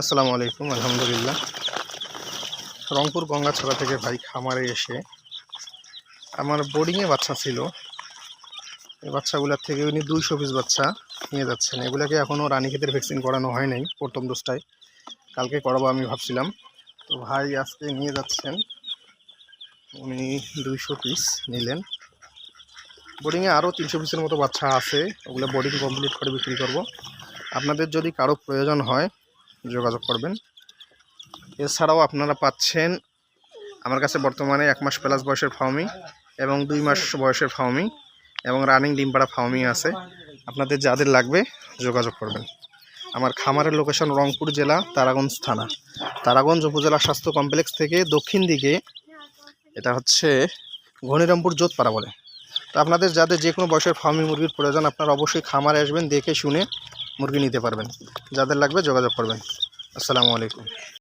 আসসালামু আলাইকুম, আলহামদুলিল্লাহ। রংপুর গঙ্গাছড়া থেকে ভাই খামারে এসে আমার বোর্ডিংয়ে বাচ্চা ছিল। এই বাচ্চাগুলোর থেকে উনি দুইশো পিস বাচ্চা নিয়ে যাচ্ছেন। এগুলোকে এখনও রানীক্ষেতের ভ্যাকসিন করানো হয় নাই, প্রথম ডোজটায় কালকে করাবো আমি ভাবছিলাম। তো ভাই আজকে নিয়ে যাচ্ছেন, উনি দুইশো পিস নিলেন। বোর্ডিংয়ে আরও তিনশো পিসের মতো বাচ্চা আছে। ওগুলো বোর্ডিং কমপ্লিট করে বিক্রি করব। আপনাদের যদি কারও প্রয়োজন হয় যোগাযোগ করবেন। এছাড়াও আপনারা পাচ্ছেন আমার কাছে বর্তমানে এক মাস প্লাস বয়সের ফাউমি এবং দুই মাস বয়সের ফাউমি এবং রানিং ডিমপাড়া ফাউমি আছে। আপনাদের যাদের লাগবে যোগাযোগ করবেন। আমার খামারের লোকেশন রংপুর জেলা তারাগঞ্জ থানা। তারাগঞ্জ উপজেলা স্বাস্থ্য কমপ্লেক্স থেকে দক্ষিণ দিকে এটা হচ্ছে ঘনিরামপুর জোতপাড়া বলে। তো আপনাদের যাদের যে কোনো বয়সের ফার্মি মুরগির প্রয়োজন আপনারা অবশ্যই খামারে আসবেন, দেখে শুনে মুরগি নিতে পারবেন। যাদের লাগবে যোগাযোগ করবেন। আসসালামু আলাইকুম।